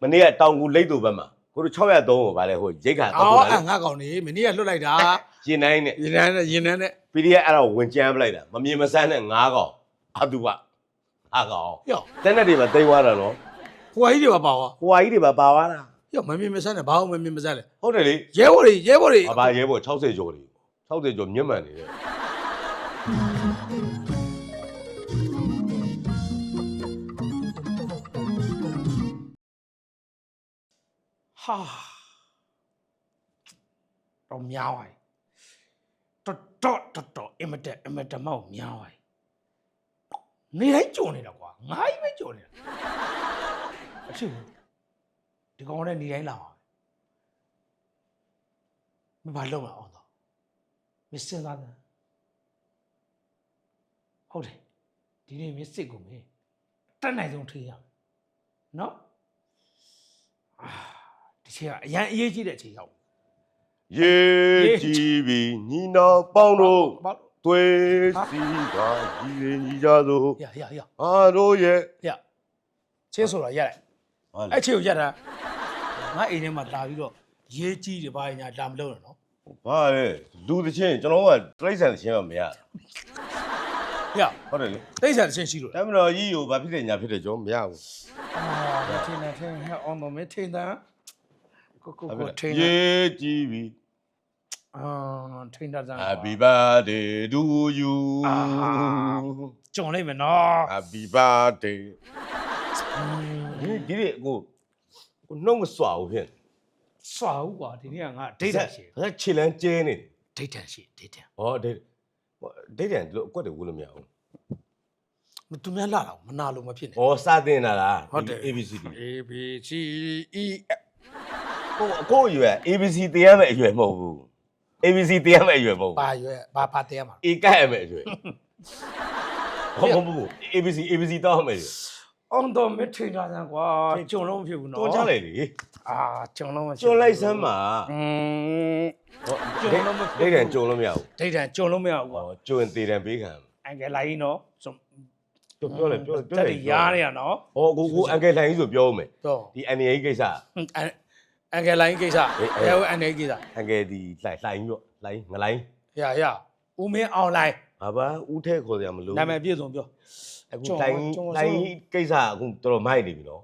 မနေ့ကတောင်ကူလိတ်တူဘက်မှာကိုတို့603ကိုဗာလဲဟိုရိတ်ခါတော့အော်လာအငါကောင်နေမင်းကြီးကလွတ်လိုက်တာရင်တိုင်းနဲ့ရင်တန်းနဲ့ရင်တန်းနဲ့ PDF အဲ့တော့ဝင်ကြမ်းပလိုက်တာမမြင်မဆန်းနဲ့9កောင်အတူပါအားကောင်ယောတက်နဲ့တွေမှာတိမ်သွားတာနော်ဟိုအကြီးတွေပါပါဝါဟိုဟာကြီးတွေပါပါသွားတာယောမမြင်မစမ်းနဲ့ဘာအောင်မမြင်မစမ်းလဲဟုတ်တယ်လေရဲဘော်တွေရဲဘော်တွေဘာဘာရဲဘော်60ကျော်တွေ60ကျော်မြင့်မှန်နေတယ် ဟာတော့မြောင်းသွားတော်တော်တော်တော်အင်မတက်အင်မတက်မောက်မြောင်းသွားနေတိုင်းကြုံနေတာကွာငါကြီးပဲကြုံနေတာအချစ်ဘူးဒီကောင်နဲ့နေတိုင်းလာပါမဘာလုံးလာအောင်တော့မစင်သားတယ်ဟုတ်တယ်ဒီနေ့မစစ်ကိုမင်းတက်နိုင်ဆုံးထေးရမယ်နော်အာ ဒီချိန်ကအရန်အရေးကြီးတဲ့အချိန်ရောက်ရေကြီးပြီညီနောင်ပေါင်းတို့ဘာသွေးစီကကြီးရင်ကြီးကြသို့ရရရအားတို့ရဲ့ရချင်းဆိုတာရလိုက်ဟုတ်လေအဲ့ချိန်ကိုရတာငါအိမ်ထဲမှာလာပြီးတော့ရေးကြီးတယ်ဘာညာလာမလို့နော်ဘာလဲလူတစ်ချင်းကျွန်တော်ကတရိတ်ဆန်တစ်ချင်းမှမရရဟုတ်တယ်လေတိတ်ဆန်တစ်ချင်းရှိလို့တမတော်ကြီးကိုဘာဖြစ်တယ်ညာဖြစ်တယ်ကျွန်တော်မရဘူးအာထင်းနေထင်းဟဲ့အောင်မမေးထင်းတာ ကိုကိုကိုထင်းရေကြီးပြီအာထင်းတာစမ်း Happy birthday to you အာကြုံလိုက်မယ်နော် Happy birthday ဒီဒီဒီကိုကိုနှုတ်မစွာဘူးဖြစ်စွာဟုတ်ကွာဒီနေ့ကငါဒိတ်တန်ရှိဒါခြေလန်းကျဲနေတယ်ဒိတ်တန်ရှိဒိတ်တန်ဟောဒိတ်ဟောဒိတ်တန်ဒီလိုအကွက်တွေဝလို့မရဘူးမသူများလာတော့မနာလို့မဖြစ်နဲ့ဟောစတင်လာလားဟုတ်တယ် ABCD A B C E F ကိုအကိုအရွယ် ABC တင်ရမယ့်အရွယ်မဟုတ်ဘူး ABC တင်ရမယ့်အရွယ်မဟုတ်ဘူးဘာရွယ်ဘာဘာတဲရမှာ A ကတ်ရမယ့်အရွယ်ဟုတ်ဟုတ်ဘူး ABC ABC တောင်းရမယ့်အရွယ်အောင်တော့မထိန်တာစမ်းကွာကြုံလုံးမဖြစ်ဘူးနော်တွန်းချလိုက်လေအာကြုံလုံးမဖြစ်ကျွန်းလိုက်စမ်းပါอืมဟောကျွန်းလုံးမဖြစ်ဘူးဒိတ်တန်ကျွန်းလို့မရဘူးဒိတ်တန်ကြုံလုံးမရဘူးကွာဟောကျွန်းသေးတန်ပေးခံအန်ကယ်လိုက်နော်ဆိုပြောပြောလေပြောပြောတက်လေတရားနေရနော်ဟောကိုကိုအန်ကယ်လိုင်းကြီးဆိုပြောဦးမယ်တော့ဒီ NA ကိစ္စ အန်ကယ်လိုင်းကိစ္စအေးအေးရဲဝအန်နေကိစ္စအန်ကယ်ဒီလှိုင်လှိုင်ပြီးတော့လှိုင်ငလိုင်းရရဦးမင်းအွန်လိုင်းဘာဘာဦးထဲခေါ်စရာမလိုနာမည်ပြည့်စုံပြော အခုကျွန်းလှိုင်ကျွန်းလှိုင်ကိစ္စအခုတော်တော်မိုက်နေပြီနော်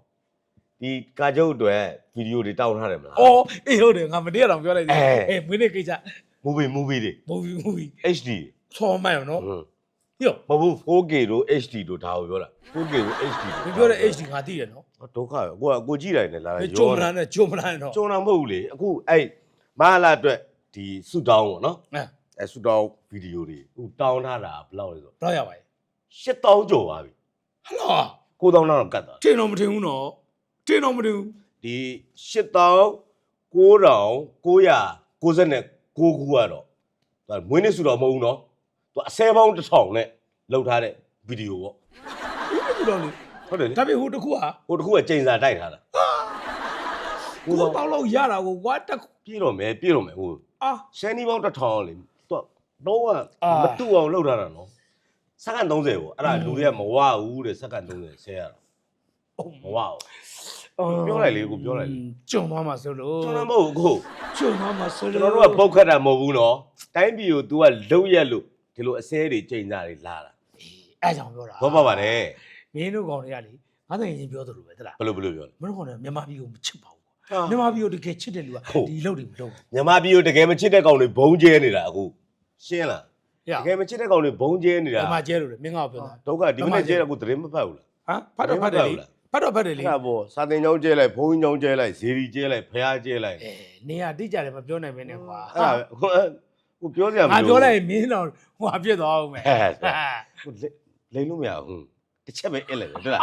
ဒီကာချုပ်အတွက်ဗီဒီယိုတွေတောင်းထားတယ်မလား အော်အေးဟုတ်တယ်ငါမနေ့ကတော့ပြောလိုက်တယ်အဲ အေးမင်းနေ့ကိစ္စ movie movie တွေမူဗီမူဗီ HD ဆောင်းမှန်ရောနော်ဟွန်းယောမဟုတ်ဘူး 4K တို့ HD တို့ဒါကိုပြောတာ 4K တို့ HD မင်းပြောတဲ့ HD ငါသိတယ်နော် ဒုက္ခပဲကိုကကိုကြည့်လိုက်နေလားမင်းကြုံမလားနဲ့ကြုံမလားနဲ့တော့ ကျုံတာမဟုတ်ဘူးလေအခုအဲ့မဟာလာအတွက်ဒီဆူတောင်းပေါ့နော်အဲ အဲဆူတောင်းဗီဒီယိုတွေအခုတောင်းထားတာဘယ်လောက်လဲဆိုတော့ရပါရဲ့8000ကျော်ပါပြီဟလာ9000လောက်တော့ကတ်သွားထင်တော့မထင်ဘူးနော်ထင်တော့မထင်ဘူးဒီ8900 999ခုကတော့ဒါမွေးနေ့ဆူတောင်းမဟုတ်ဘူးနော်သူအစဲပေါင်းတစ်ထောင်နဲ့လောက်ထားတဲ့ဗီဒီယိုပေါ့ဘူးတော့လေ ဟုတ်တယ်လေဒါပေမဲ့ဟိုတစ်ခုဟာဟိုတစ်ခုကချိန်စာတိုက်ထားတာကိုယ်ပေါက်လောက်ရတာကိုဝါတက်ခုပြည့်တော့မယ်ပြည့်တော့မယ်ဟိုအာရှမ်းနီးပေါင်းတစ်ထောင်လေသူကတော့အာမတူအောင်လောက်ထားတာနော်စက္ကန့်30ပေါ့အဲ့ဒါလူတွေကမဝဘူးတဲ့စက္ကန့်30ဆဲရတာဟုတ်မဝဘူးပြောလိုက်လေကိုပြောလိုက်လေကြုံသွားမှာဆိုလို့ကျွန်တော်မဟုတ်ဘူးအခုကြုံသွားမှာဆိုကျွန်လို့တော်တို့ကပုတ်ခတ်တာမဟုတ်ဘူးနော်တိုင်းပြည်ကို तू ကလုံရက်လို့ဒီလိုအစဲတွေချိန်စားတွေလာတာအဲကြောင့်ပြောတာဘောပါပါတယ် မင်းတို့ကောင်တွေကလေငါတကယ်ရင်ပြောသလိုပဲသလားဘယ်လိုဘယ်လိုပြောလဲမင်းတို့ကောင်တွေကမြန်မာပြည်ကိုမချစ်ပါဘူးဟာမြန်မာပြည်ကိုတကယ်ချစ်တဲ့လူကဟုတ်ဒီလုပ်တွေမလုပ်ဘူးမြန်မာပြည်ကိုတကယ်မချစ်တဲ့ကောင်တွေဘုံကျဲနေတာအခုရှင်းလားရတကယ်မချစ်တဲ့ကောင်တွေဘုံကျဲနေတာမြန်မာကျဲလို့လေမင်းကောင်ပြောတာဒုက္ခဒီမနေ့ကျဲတော့ကိုသတင်းမဖတ်ဘူးလားဟမ်ဖတ်တော့ဖတ်တယ်လေဖတ်တော့ဖတ်တယ်လေအဲ့ဒါပေါ့စာတင်ကျောင်းကျဲလိုက်ဘုံကျောင်းကျဲလိုက်ဇေဒီကျဲလိုက်ဖះကျဲလိုက်အဲနေရာတိကျတယ်မပြောနိုင်မင်းနဲ့ကွာအဲ့ဒါဟိုဟိုပြောစရာမငါလိုပြောလိုက်ရင်မင်းတော့ဟိုဟာပြစ်သွားအောင်မယ်ဟဲ့ဟိုလိန်လို့မရဘူး တစ်ချက်ပဲအစ်လိုက်တယ်ဟုတ်လား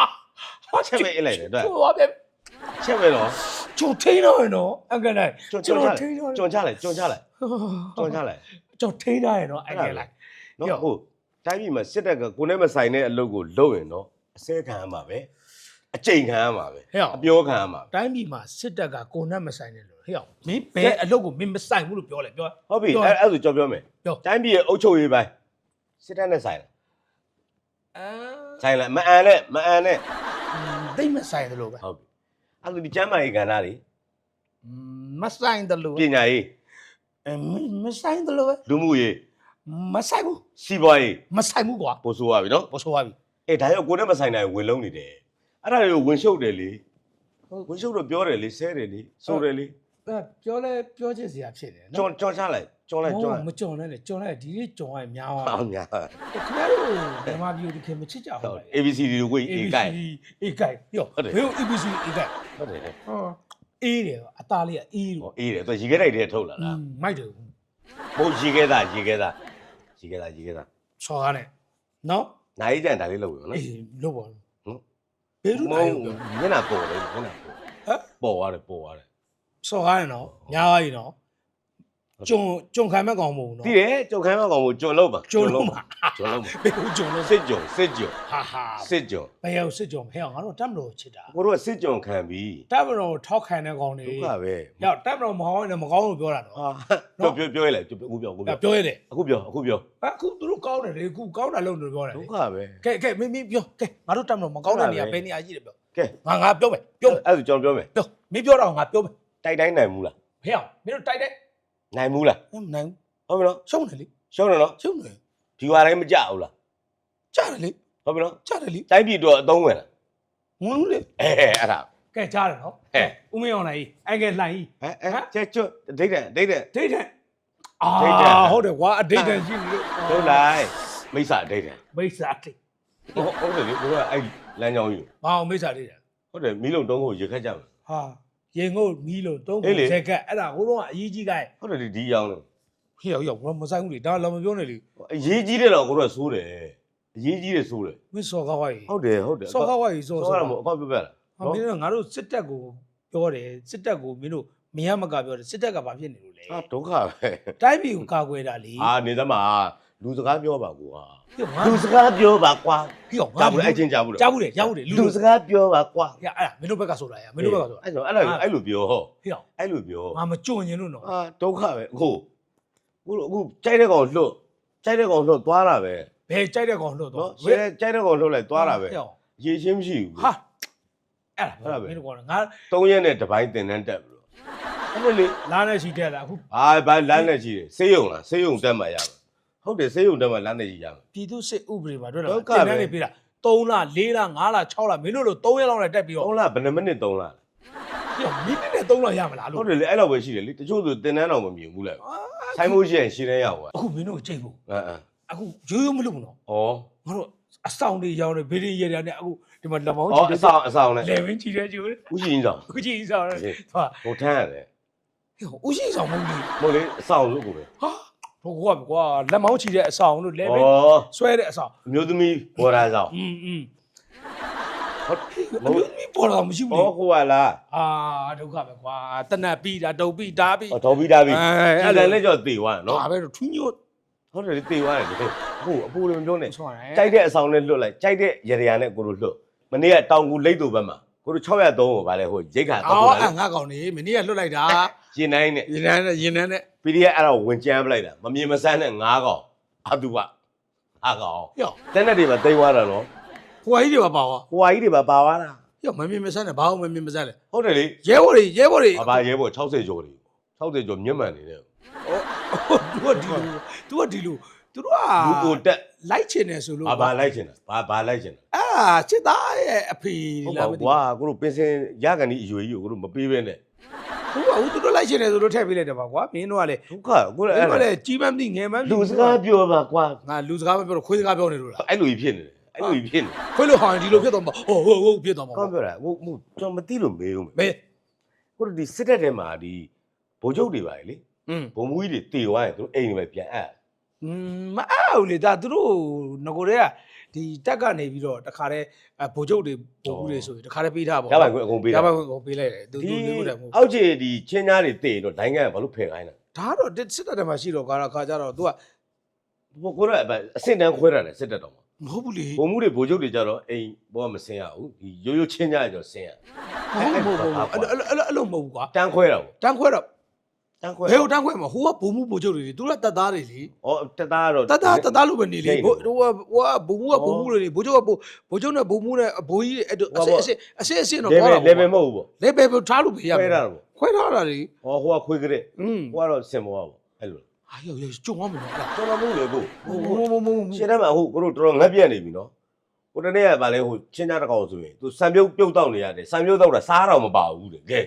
တစ်ချက်ပဲအစ်လိုက်တယ်ဟုတ်လားဟိုဟာပြတစ်ချက်ပဲတော့ကျုံထိန်းတော့ရနော်အကလိုက်ကျွန်းကျုံကျွန်းချထိန်းတော့ကျွန်းချလိုက်ကျွန်းချလိုက်ကျွန်းချလိုက်ကျုံထိန်းတော့ရနော်အကလိုက်နော်ရော့ဟိုတိုင်းပြည်မှာစစ်တပ်ကကိုနဲ့မဆိုင်တဲ့အလုပ်ကိုလုပ်ရင်တော့အစဲခံရမှာပဲအကျိန်ခံရမှာပဲဟဲ့အောင်အပြောခံရမှာပဲတိုင်းပြည်မှာစစ်တပ်ကကိုနဲ့မဆိုင်တယ်လို့ဟဲ့အောင်မင်းဘယ်အလုပ်ကိုမင်းမဆိုင်ဘူးလို့ပြောလဲပြောဟုတ်ပြီပြောအဲ့အဲ့ဆိုကြောပြောမယ်ပြောတိုင်းပြည်ရဲ့အုပ်ချုပ်ရေးပိုင်းစစ်တပ်နဲ့ဆိုင်လားအာ ဆိုင်လားမအန်နဲ့မအန်နဲ့သိမ့်မဆိုင်တယ်လို့ပဲဟုတ်ပြီအဲ့ဒါဒီကျမ်းမာရေးကဏ္ဍတွေမဆိုင်တယ်လို့ပညာရေးအဲမဆိုင်တယ်လို့ပဲလူမှုရေးမဆိုင်ဘူးစီးပွားရေးမဆိုင်ဘူးကွာပို့ဆိုရပြီနော်ဘောဆိုပါပြီအေးဒါရောကိုယ်နဲ့မဆိုင်နိုင်ဝင်လုံးနေတယ်အဲ့ဒါတွေကိုဝင်ရှုပ်တယ်လေဝင်ရှုပ်တော့ပြောတယ်လေဆဲတယ်လေဆိုတယ်လေအဲပြောလဲပြောချင်စရာဖြစ်တယ်ကြောနော်င်းကြောင်းချလိုက်ကြောင်းလိုက်ကြောင်းလိုက်မကြုံနဲ့လေကြုံလိုက်ဒီနေ့ကြုံရများသွားအောင်များခင်ဗျားတို့ဓမ္မပြည်ဒီခင်မချစ်ကြဘူးဟုတ်လား ABCD တို့ကိုအေးကိုက်အေးကိုက်ရောဟုတ်တယ်ဘယ်လို ABC အေးကိုက်ဟုတ်တယ်ဟောအေးတယ်အသားလေးကအေးဟောလို့အေးတယ်သူရေခဲတိုက်တွေထုတ်လာလားမိုက်တယ်ဘိုးရေခဲသားရေခဲသားရေခဲသားရေခဲသားဆော်ကားနဲ့နော်နိုင်ကြံဒါလေးလုပ်ပြီနော်အေးလို့ပေါ့ဟုတ်ဘယ်လိုမလဲဟုတ်မျက်နှာပေါ်တယ်မျက်နှာပေါ်ဟမ်ပေါ်သွားတယ်ပေါ်သွားတယ်ဆော်ကားနဲ့နော်ညားသွားရင်နော် ကျုံကျုံခံမဲ့ကောင်မဟုတ်ဘူးနော် တည်တယ်ကြုံခိုင်းမကောင်ကိုကျွန်လုံးပါကျုံလုံးမှာကျွန်လုံးပါဘယ်လိုကျုံလုံးစစ်ကြုံစစ်ကြုံဟာဟာစစ်ကြုံဘယ်ရောက်စစ်ကြုံဟဲ့အောင်ငါတို့တက်မလို့ချစ်တာကိုတို့ကစစ်ကြုံခံပြီးတက်မလို့ထောက်ခံတဲ့ကောင်တွေဒုက္ခပဲရောက်တက်မလို့မဟောင်းနဲ့မကောင်းလို့ပြောတာနော်ဟာပြောပြောပြောရလေအခုပြောအခုပြောပြောရတယ်အခုပြောအခုပြောအခုသူတို့ကောင်းတယ်လေအခုကောင်းတာလို့ပြောတယ်ဒုလေက္ခပဲကဲကဲမင်းမင်းပြောကဲငါတို့တက်မလို့မကောင်းတဲ့နေရာဘယ်နေရာရှိတယ်ပြောကဲငါငါပြောမယ်ပြောမယ်အဲ့ဒါကျွန်တော်ပြောမယ်ပြောမင်းပြောတော့ငါပြောမယ်တိုက်တိုင်းနိုင်ဘူးလားဟဲ့အောင်မင်းတို့တိုက်တဲ့ နိုင်ဘူးလားမနိုင်ဟုတ်ပြီနော်ရှုံးတယ်လေရှုံးတယ်နော်ရှုံးတယ်ဒီဝါတိုင်းမကြဘူးလားကြားတယ်လေဟုတ်ပြီနော်ကြားတယ်လေတိုင်းပြည်တော့အသုံးဝင်လားငုံလေအဲအဲ့ဒါကဲကြားတယ်နော်ဟဲ့ဦးမင်းအောင်လိုက်အဲ့ကဲလှိုင်းကြီးဟဲ့အဲကျဲကျွတ်ဒိတ်တယ်ဒိတ်တယ်ဒိတ်တဲ့အာဒိတ်တဲ့ဟုတ်တယ်ကွာအဒိတ်တဲ့ရှိနေလို့ဟုတ်လိုက်မိစ္ဆာဒိတ်တယ်မိစ္ဆာဒိတ်ဟုတ်ဟုတ်တယ်လေကိုကအဲ့လမ်းကြောင်းကြီးဘာအောင်မိစ္ဆာဒိတ်တယ်ဟုတ်တယ်မီးလုံးတုံးကိုရေခတ်ကြမယ်ဟာ ရေငုတ်မီးလို့တုံးအေးလေကိုဇက်ကက်အဲ့ဒါဟိုတော့အရေးကြီးကဲဟုတ်တယ်ဒီဒီရောင်းလို့ဟေ့ရောက်ရောက်မဆိုင်ဘူးလေဒါလည်းမပြောနဲ့လေအရေးကြီးတယ်တော့ကိုတို့ကစိုးတယ်အရေးကြီးတယ်စိုးတယ်မင်းစော်ကားဝိုင်းဟုတ်တယ်ဟုတ်တယ်စော်ကားဝိုင်းစော်စောစော်ရမို့အကောက်ပြပြလားဟာမင်းတို့ငါတို့စစ်တပ်ကိုပြောတယ်စစ်တပ်ကိုမင်းတို့မရမကပြောတယ်စစ်တပ်ကဘာဖြစ်နေလို့လဲဟာဒုက္ခပဲတိုင်းပြည်ကိုကာကွယ်တာလေအာနေသမား လူစကားပြောပါကွာဟေ့ငါလူစကားပြောပါကွာဟေ့ငါကြားဘူးအဲ့ချင်းကြားဘူးကြားဘူးလေကြားဘူးလေလူလူစကားပြောပါကွာဟေ့အဲ့ဒါမင်းတို့ဘက်ကဆိုတာရမင်းတို့ဘက်ကဆိုတာအဲ့တော့အဲ့လိုအဲ့လိုပြောဟောဟေ့အောင်အဲ့လိုပြောငါမကြွရင်လို့နော်အာဒုက္ခပဲအခုအခုအခုကြိုက်တဲ့ကောင်လွတ်ကြိုက်တဲ့ကောင်လွတ်သွားတာပဲဘယ်ကြိုက်တဲ့ကောင်လို့တော့နော်ရှယ်ကြိုက်တဲ့ကောင်လွတ်လိုက်သွားတာပဲဟေ့အောင်ရေချင်းမရှိဘူးဟာအဲ့အဲ့ဒါဒါပဲမင်းတို့ကောင်ငါသုံးရက်နဲ့တစ်ပိုင်းတင်တန်းတက်ပြီလို့အဲ့လိုလေလာနေရှိတဲ့လားအခုအာဘာလမ်းနဲ့ကြီးတယ်ဆေးရုံလားဆေးရုံတက်မှရမယ် ဟုတ်တယ်ဆေးရုံတက်မှလမ်းနဲ့ကြီးရမယ် ပြည်သူစစ်ဥပဒေမှာတွေ့ဒုတော့က္ခတင်ပဲတန်းနေပြတာ3လ4လ5လ6လမင်းတို့လို3ရက်လောက်နဲ့တက်ပြီးတော့3လဘယ်နှမိနစ်3လပြောမိနစ်နဲ့3လရမလားဟုလို့တ်တယ်လေအဲ့လောက်ပဲရှိတယ်လေတချို့ဆိုတင်တန်းတော့မမြင်ဘူးလေဆိုင်မိုးရှိရင်ရှင်းနေရအောင်အခုမင်းတို့ကြိတ်ဖို့အမ်အမ်အခုရိုးရိုးမလုပ်ဘူးနော်ဩငါတို့အဆောင်တွေရောင်းနေဗီဒီယိုရတဲ့အခုဒီမှာလက်မောင်းဩအဆောင်အဆောင်နဲ့လေဝင်းကြည့်တဲ့ကျိုးဥရှိင်းဆောင်အခုကြည့်ဆောင်တယ်ဟာဟိုထမ်းရတယ်ဟိုဦးရှိဆောင်မဟုတ်ဘူးမဟုတ်လေအဆောင်လို့ကိုပဲဟာ ဟိုကကွာလက်မောင်းချီတဲ့အဆောင်လို့လေဝင်း ဩ ဆွဲတဲ့အဆောင် အမျိုးသမီးဘော်ရာဆောင် อืมอืม ဟုတ် မဟုတ်ဘူးပေါ်တော့မရှိ ဩ ဘူးလေ ဟိုကလား အာဒုက္ခပဲကွာတနတ်ပြီးတာဒုံပြီးတာပြီး ဩတော်ပြီးသားပြီ အဲ အဲ့ဒါလည်းကြောက်တေသွားတယ်နော် ဒါပဲတော့ထူးညို့ ဟုတ်တယ်လေတေသွားတယ်လေအခုအပူလည်းမပြောနဲ့ ဆောရတယ် ကြိုက်တဲ့အဆောင်နဲ့လွတ်လိုက်ကြိုက်တဲ့ရရနဲ့ကိုတို့လွတ်မနေ့ကတောင်ကူလိတ်တူဘက်မှာကိုတို့603ကိုဗာလဲဟိုရိတ်ခါတောက် အော် လာ အငါကောင်နေမင်းကလွတ်လိုက်တာ ရင်တိုင်းနဲ့ရင်နှန်းနဲ့ရင်နှန်းနဲ့ PDF အဲ့တော့ဝင်ကြမ်းပလိုက်တာမမြင်မဆန်းနဲ့9កောင်အတူပါအကောင်ယောတက်နဲ့တွေမှာတိမ်သွားတာနော်ဟိုအကြီးတွေပါပါဝါဟိုဟာကြီးတွေပါပါသွားတာယောမမြင်မဆန်းနဲ့ဘာမှမမြင်မဆန်းလေဟုတ်တယ်လေရဲဘော်တွေရဲဘော်တွေအဘာရဲဘော်60ကျော်တွေ60ကျော်မြင့်မှန်နေတယ်သူကဒီလိုသူကဒီလိုသူတို့ကလူကိုတက်လိုက်ချင်တယ်ဆိုလို့အဘာလိုက်ချင်တာဘာဘာလိုက်ချင်တာအဲ့ဒါစစ်သားရဲ့အဖေဟုတ်လားပါမသိကွာကိုတို့ပင်စင်ရကန်ဒီအရွယ်ကြီးကိုကိုတို့မပေးဘဲနဲ့ ဘူးဟုတ်ကဲ့သူတို့လိုက်ချင်တယ်ဆိုလို့ထည့်ပေးလိုက်တယ်ပါကွာမင်းတို့ကလေ ဒုက္ခကိုလည်း မ အဲ့ င်းတို့က ဒါ လေကြီးမန်းမသိငယ်မန်းမသိ လူစကားပြောပါကွာ ငါလူစကားမပြောတော့ခွေးစကားပြောနေလို့လား အဲ့လိုကြီးဖြစ်နေတယ်အဲ့လိုကြီးဖြစ်နေ ခွေးလို့ဟောရင်ဒီလိုဖြစ်တော့မှာဟိုဟိုဟိုဖြစ်တော့မှာ ကောင်းပြောတာဟိုဟိုကျွန်တော်မသိလို့မေးဦးမယ် မေး ကိုတို့ဒီစစ်တပ်ထဲမှာဒီဗိုလ်ချုပ်တွေပါလေ อืม ဘုံမူကြီးတွေတေသွားရင်သူတို့အိမ်တွေပဲပြန်အပ် อืมမအားဘူးလေဒါသူတို့ငကိုတွေက ဒီတက်ကနေပြီးတော့တခါတည်းအဗိုလ်ချုပ်တွေဗိုလ်ဘူးတွေဆိုရင်တခါတည်းပေးထားပါရပိုင်ခွင့်အကုန်ပေးရတာပါခွင့်ကိုပေးလိုက်တယ်သူဒီသူမျိုးတယ်မဟုတ်အောက်ခြေဒီချင်းသားတွေတေရင်တော့ဒိုင်းကန်ဘာလို့ဖယ်ခိုင်းတာဒါကတော့တစ်စစ်တပ်ထဲမှာရှိတော့ကာခါကြတော့ तू ကဘိုကိုတော့အဆင့်တန်းခွဲတာလေစစ်တပ်တော်မှာမဟုတ်ဘူးလေဘုံမူတွေဗိုလ်ချုပ်တွေကြတော့အိမ်ဘောကမစင်ရဘူးဒီရိုးရိုးချင်းသားတွေကြောဆင်ရမဟုတ်ဘူးမဟုတ်ဘူးအဲ့လိုအဲ့လိုအဲ့လိုမဟုတ်ဘူးကွာတန်းခွဲတာပေါ့တန်းခွဲတော့ တန်းခွဲဘယ်ကိုတန်းခွဲမှာဟိုကဘုံမှုဘိုလ်ချုပ်တွေလေသူကတက်သားတွေလေဩတက်သားကတော့တက်သားတက်သားလို့ပဲနေလေနေတယ်ဟိုဟိုကဟိုကဘုံမှုကဘုံမှုတွေလေဘိုလ်ချုပ်ကဘိုလ်ဘိုလ်ချုပ်နဲ့ဘုံမှုနဲ့ဘိုးကြီးအဲ့တို့အဟိုစစ်ပါအစစ်အစစ်အစစ်တော့လေသွားဗယ်တာလေဗယ်မဟုတ်ဘူးပေါ့လေဘယ်ဘယ်ထားလို့ပြရခွဲမှာတာပေါ့ခွဲထားတာလေဟောဟိုကခွေကြတဲ့อืมဟိုကတော့စင်မောပေါ့အဲ့လိုအာယောယောကြုံအောင်မလို့လားကျွန်တော်မဟုတ်လေကိုမမမမမရှင်းတယ်မှာဟုတ်ကိုတို့တော်တော်ငတ်ပြက်နေပြီနော်ကိုတနေ့ကဗာလဲဟိုချင်းကြတစ်ကောင်ဆိုရင်သူစံပြုတ်ပြုတ်တောက်နေရတယ်စံပြုတ်တောက်တာစားတော့မပါဘူးတဲ့ကဲ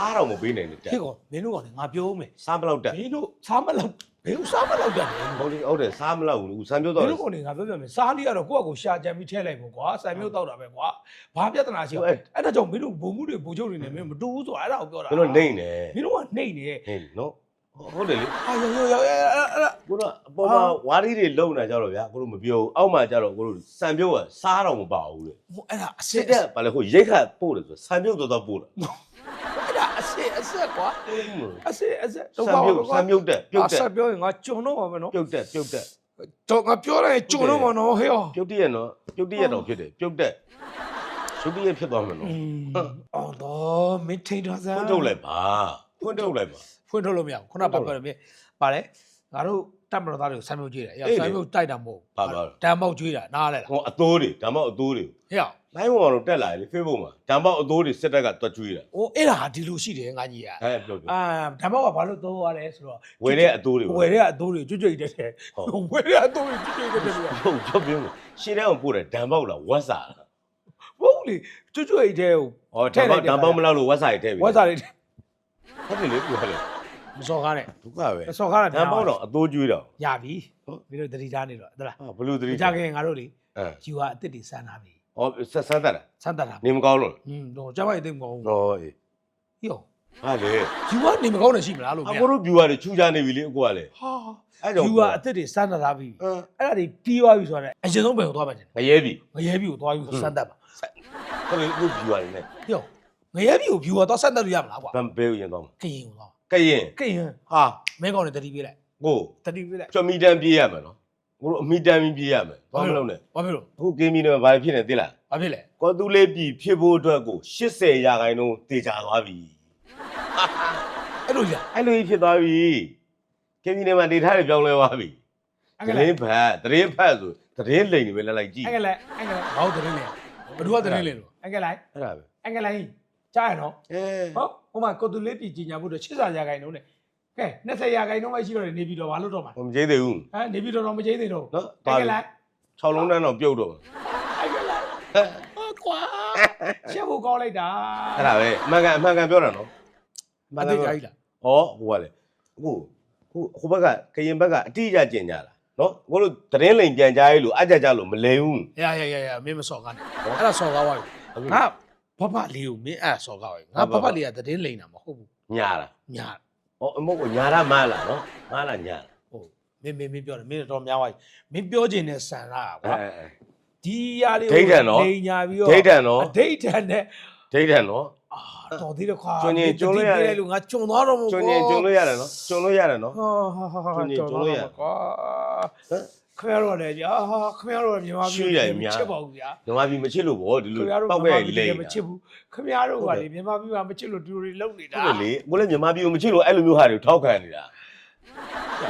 စားတော့မပေးနိုင်နဲ့တက်ဖြစ်ကောမင်းတို့ကလည်းငါပြောမယ်စားမလောက်တက်မင်းတို့စားမလောက်ဘယ်လိုစားမလောက်တယ်လဲဟုတ်တယ်ဟုတ်တယ်စားမလောက်ဘူးစံပြုတ်မတောက်င်းတယ်တို့ကနေငါပြောပြမယ်စားလေးကတော့ကိုယ့်အကိုရှာကြံပြီးထည့်လိုက်ဖို့ကွာစိုင်မျိုးတောက်တာပဲကွာဘာပြဿနာရှိလဲအဲ့ဒါကြောင့်မင်းတို့ဘုံမှုတွေဘိုလ်ချုပ်တွေနဲ့မင်းမတူဘူးဆိုတာအဲ့ဒါကိုပြောတာကျွန်တော်နေနေမင်းတို့ကနှိမ့်နေတယ်ဟေးနော်ဟုတ်တယ်လေအာယောယောယောအဲ့အဲ့ကိုတော့အပေါ်မှာဝါရီတွေလုံနေတာကြတော့ဗျာကိုတို့မပြောဘူးအောက်မှာကြတော့ကိုတို့စံပြုတ်ကစားတော့မပါဘူးလေအဲ့ဒါအစစစ်စ်တက်ဗာလဲဟိုရိတ်ခတ်ပို့တယ်ဆိုစံပြုတ်တော့တော့ပို့တာ အဲ့ဒါအစစ်အစစ်ကွာအစစ်အစစ်စံပြုတ်စံပြုတ်တက်ပြုတ်တက်ဆက်ပြောရင်ငါကြုံတော့မှာပဲနော်ပြုတ်တက်ပြုတ်တက်တော့ငါပြောလိုက်ကြုံတော့မှာနော်ဟေ့ရောပြုတ်တရက်နော်ပြုတ်တရက်တော့ဖြစ်တယ်ပြုတ်တက်ပြုတ်တရက်ဖြစ်သွားမယ်နော်အော်တော့မင်းထိန်တော့စမ်းဖွင့်ထုတ်လိုက်ပါဖွင့်ထုတ်လိုက်ပါဖွင့်ထုတ်လို့မရဘူးခုနကပြောတယ်မင်းပါလေငါတို့တက်မတော်သားတွေကိုဆမ်းမြုပ်ကြည့်တယ်အေးရောလေဆမ်းမြုပ်တိုက်တာမဟုတ်ပါပါတမ်းမောက်ကြွေးတာနားလဲလားဟိုအသိုးတွေဒါမှမဟုတ်အသိုးတွေဟေ့ရော လိုင်းပေါ်တော့တက်လာတယ်လေ Facebook မှာဒါမှမဟုတ်အသိုးတွေစစ်တပ်ကတွတ်ကျွေးတာဟိုအဲ့ဒါဟာဒီလိုရှိတယ်ငါကြီးอ่ะအဲပြောပြောအာတမ်းမောက်ကဘာလို့သုံးရလဲဆိုတော့ဝယ်တဲ့အသိုးတွေဝယ်တဲ့အသိုးတွေကြွကြွတက်တယ်ဟုတ်ဝယ်တဲ့အသိုးတွေကြွကြွတက်တယ်လို့ဟုတ်ကြောက်ပြင်းလို့ရှင်းတဲ့အောင်ပို့တယ်ဒံပေါက်လားဝက်စာလားဟုတ်လေကြွကြွအိတ်တဲ့ကိုဟောဒံပေါက်ဒံပေါက်မလောက်လို့ဝက်စာတွေထည့်ပြီဝက်စားတွေဟုတ်တယ်လေပြောလေမစော်ကားနဲ့ဒုက္ခပဲမစော်ကားတာဒံပေါက်တော့အသိုးကျွေးတော့ရပြီဟုတ်မင်းတို့တတိထားနေတော့ဟုတ်လားဟာဘလူသတိကြခင်ငါတို့လေအဲယူဟာအစ်စ်တွေစမ်းထားပြီ ဟောဆက်ဆန်းတက်တာစမ်းတတ်တာနေမကောင်းလို့อืมတော့ကျမကြီးသိမကောင်းဘူးဟောအေးဟေ့ရောဟာလေယူကနေမကောင်းနေရှိမလားလို့အဗျာကိုတို့ viewer တွေချူကြနေပြီလေအကိုကလေဟာအဲကြောင့်ယူဟာအစ်စ်တွေစမ်းတတ်ထားပြီအင်းအဲ့ဒါတွေပြီးသွားပြီဆိုတော့အရင်ဆုံးဘယ်ကိုသွားမှန်းငရဲပြီငရဲပြီကိုသွားပြီဆိုစမ်းတတ်ပါဟုတ်လေအခု viewer တွေနဲ့ဟေ့ရောငရဲပြီကိုဖြူသွားစမ်းတတ်လို့ရမလားကွာဗန်ဘေးကိုရင်တော့ကရင်ကိုသွားကရင်ကရင်ဟာမင်းကောင်းနေတတိပေးလိုက်ကိုတတိပေးလိုက်ချွန်မီတန်ပြေးရမယ်နော် ကိုတို့အမီတန်ပြီးပြေးရမယ်ဘာမလုပ်နဲ့ဘာဖြစ်လို့အခုဂိမ်းမီတွေဘာဖြစ်နေသိလားဘာဖြစ်လဲကောသူလေးပြီဖြစ်ဖို့အတွက်ကို80ရာခိုင်နှုန်းတေချာသွားပြီအဲ့လိုကြာအဲ့လိုကြီးဖြစ်သွားပြီဂိမ်းမီတွေမှာဒေတာတွေပြောင်းလဲသွားပြီအသကတလည်းရင်ဖတ်သတရင်ဖတ်ဆိုသတရင်လိန်နေပဲလက်လိုက်ကြည့်အကလည်းအကလည်းဘာလို့တရင်လဲဘယ်သူကတရင်လဲလို့အကလည်းအဲ့ဒါပဲအကလည်းကြားရနော်အဲဟုတ်ဟိုမှာကိုတူလေးပြည်ကြီးညာဖို့တော့80ရာခိုင်နှုန်းနဲ့ ကဲ20ရာခိုင်နှုန်းပဲရှိတော့နေပြီးတော့ဘာလို့တော့မှာဟိုမကျေးသေးဘူးဟမ်နေပြီးတော့တော့မကျေးသေးတော့နော်အကလည်း6လုံးတန်းတော့ပြုတ်တော့အကလည်းဟာကွာရှက်ဖို့ကောင်းလိုက်တာအဲ့ဒါပဲအမှန်ကန်အမှန်ကန်ပြောတာနော်မသိကြကြီးလားဟောဟိုကလေအခုဟိုဟိုဘက်ကကရင်ဘက်ကအတိအကျကျင်ကြလားနော်ကိုတို့သတရင်လိန်ပြန်ကြားရေးလို့အကြကြလို့မလဲဘူးရရရရမင်းမစော်ကားနဲ့အဲ့ဒါစော်ကားသွားပြီငါဘဘလေးကိုမင်းအဲ့ဒါစော်ကားသွားပြီငါဘဘလေးကတည်င်းလိန်တာမဟုတ်ဘူးညာလားညာ ဟောအမဟုတ်ဘူးညာရမလားနော်မလားညာလားဟုတ်မင်းမင်းမင်းပြောတယ်မင်းတော့များသွားပြီမင်းပြောခြင်းနဲ့ဆန်လာကွာအဲအဲ ဒီຢာလေးဒိဋ္ဌံနော်လိန်ညာပြီးတော့ဒိဋ္ဌံနော်ဒိဋ္ဌံနဲ့ဒိဋ္ဌံနော် အာတော်သေးတယ်ခွာကျွန်းရင်ကျွန်းလို့ရတယ်မင်းတတိပေးလို့ငါကျွန်းသွားတော့မဟုတ်ကျွန်းရင်ကျွန်းလို့ရတယ်နော်ကျွန်းလို့ရတယ်နော် ဟာဟာဟာဟာကျွန်းရင်ကျွန်းလို့ရတယ် ကွာဟမ် ခင်ဗျားတို့လည်းကြာဟာခင်ဗျားတို့လည်းမြန်မာပြည်ရှေ့ရည်များချစ်ပါဘူးဗျာညီမကြီးမချစ်လို့ဗောဒီခင်လိုဗျားတို့ပောက်မြန်မာပဲပြည်လိမ့်လည်းမချစ်ဘူးခင်ဗျားတို့ကလေမြန်မာပြည်မှာမချစ်လို့ဒီလိုတွေလုပ်နေတာဟုတ်တယ်လေကိုလည်းညီမကြီးကိုမချစ်လို့အဲ့လိုမျိုးဟာတွေထောက်ခံနေတာ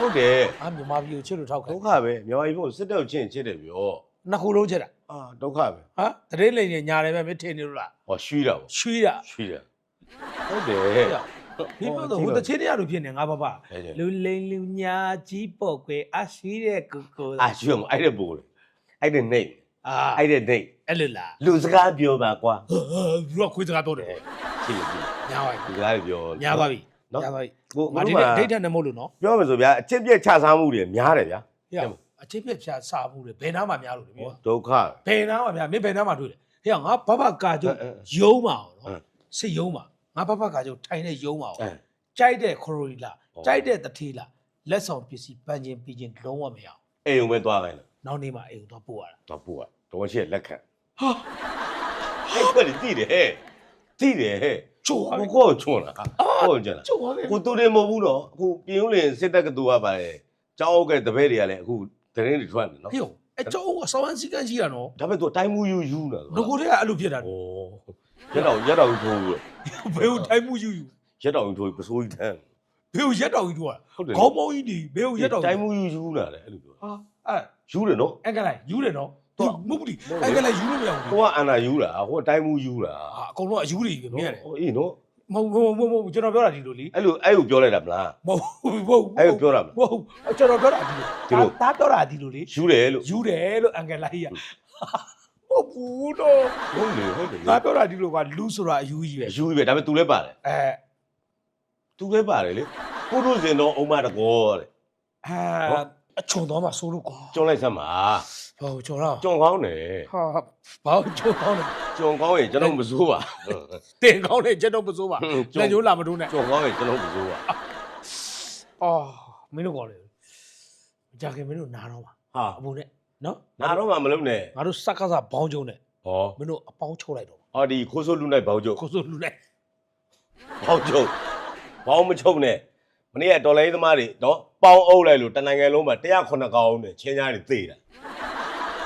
ဟုတ်တယ်အာမြန်မာပြည်ကိုချစ်လို့ထောက်ခံဒုက္ခပဲညီမကြီးကိုစစ်တော့ချင်းချစ်တယ်ပြောနှစ်ခုလုံးချစ်တာအာဒုက္ခပဲဟာတရင်လိန်နဲ့ညာတယ်ပဲမင်းထင်နေလို့လားဟောရွှီတာဗောရွှေးတာရွှီတာဟုတ်တယ် ဒီပြောတော့ဟိုတချင်းတရားလိုဖြစ်နေငါဘာဘာအဲ့ဒါလူလိန်လူညာကြီးပေါ့ကွယ်အရှိတဲ့ကိုကိုအာရွှီအောင်အဲ့ဒါပို့လေအဲ့ဒါနေအာအဲ့ဒါနေအဲ့လိုလားလူစကားပြောပါကွာဘုရားခွေးစကားပြောတယ်ချစ်လို့ကြည့်ညာပါပြီလူစကားတွေပြောညာပါပြီနော်ညာပါပြီကိုငါငါဒီတို့နေ့ကဒိတ်တဲ့နဲ့မဟုတ်လို့နော်ပြောမယ်ဆိုဗျာအချစ်ပြက်ချစားမှုတွေများတယ်ဗျာဟေ့အချစ်ပြက်ဖြာစာမှုတွေဘယ်နာမှများလို့လေဒုက္ခဘယ်နာမှများမင်းဘယ်နာမှတွေ့တယ်ဟေ့ငါဘဘကာကျုပ်အဲအဲယုံပါအောင်အဲနော်စစ်ယုံပါ ငါဘဘကာကျုပ်ထိုင်နေယုံပါအောင်အဲကြိုက်တဲ့ခရိုရီလာဟုတ်ကြိုက်တဲ့တထေးလာလက်ဆောင်ပစ္စည်းပန်းချင်းပြီးချင်းလုံးဝမရအောင်အိမ်ုံပဲသွားခိုင်းတယ်နောက်နေ့မှအိမ်ကိုသွားပို့ရတာတော့ပို့อ่ะတော့ရှိလက်ခံဟာအဲ့ကွက်တည်တယ်ဟဲ့တည်တယ်ဟဲ့ချိုးပါပြီကိုကိုချွန်းလားကိုကျန်လားချိုးပါပြီကိုတူတယ်မဟုတ်ဘူးတော့အခုပြင်းဦးလင်စစ်တပ်ကတူကပါလေကျောင်းအုပ်ကတပည့်တွေကလည်းအခုတရင်တွေထွက်နေနော်ဟေ့အကျောင်းကစောင်းစည်းကမ်းရှိရနော်ဒါပေမဲ့သူတိုင်းမှုယူယူနေငကိုတည်းကအဲ့လိုဖြစ်တာဩ ရက်တော်ရက်တော်ထိုးပြီးဘယ်ကိုထိုင်မှုယူယူရက်တော်ထိုးပြီးပစိုးကြီးတန်းဘေကိုရက်တော်ကြီးတို့ကဟုတ်တယ်ခေါင်းပေါင်းကြီးဒီဘေကိုရက်တော်တိုင်းမှုယူယူလာတယ်အဲ့လိုပြောဟာအဲ့ယူတယ်နော်အင်္ဂလိုက်ယူတယ်နော်သူသူကမဟုတ်ဘူးဟုတ်တယ်အင်္ဂလိုက်ယူလို့မရဘူးဟိုကအန်နာယူတာဟိုကတိုင်းမှုယူတာဟာအကုန်လုံးအယူတွေပဲမြင်ရတယ်ဟိုအေးနော်မဟုတ်ဘူးမဟုတ်ဘူးကျွန်တော်ပြောတာဒီလိုလေအဲ့လိုအဲ့လိုပြောလိုက်တာမလားမဟုတ်ဘူးမဟုတ်ဘူးအဲ့လိုပြောတာမလားမဟုတ်ဘူးကျွန်တော်ပြောတာဒီလိုဒီလိုဒါပြောတာဒီလိုလေယူတယ်လို့ယူတယ်လို့အင်္ဂလိုက်ရမ ဟုတ်ဘူးတော့ဟုတ်လေဟုတ်တယ်ငါပြောတာဒီလိုကလူဆိုတာအယူကြီးပဲယူပြီဒါပေမဲ့ तू လည်းပါတယ်အဲ तू လည်းပါတယ်လေကိုတို့စင်တော့အုံမတကောတဲ့အဲအချုံတော့မှဆိုးလို့ကွာကျွန်းလိုက်စမ်းပါဟောကျွန်တော်ကျွန်းကောင်းတယ်ဟာဘာလို့ချုံကောင်းလဲကျွန်းကောင်းရင်ကျွန်တော်မစိုးပါတင်ကောင်းတယ်ကျွန်တော်မစိုးပါကျွလက်န်းကျိုးလာမထိုးနဲ့ကျွန်းကောင်းရင်ကျွန်တော်မစိုးပါအော်မင်းတို့ကောင်းလေကြာခင်မင်းတို့နားတော့ပါဟာအဘူနဲ့ နော်နာတော့မှမလုပ်နဲ့ငါတို့စက်ကစားဘောင်းကျုံနဲ့ဟောမင်းတို့အပေါင်းချုပ်လိုက်တော့အော်ဒီခိုးဆိုးလူနိုင်ဘောက်ကျုပ်ကိုစိုးလူလိုက်ဘောက်ကျုပ်ဘောင်းမချုပ်နဲ့မနေ့ကဒေါ်လာရေးသမားတွေနော်ပေါင်းအုပ်လိုက်လို့တနင်္ဂနွေလုံးမှာ109ကောင်းနဲ့ချင်းကြားတွေသေတာ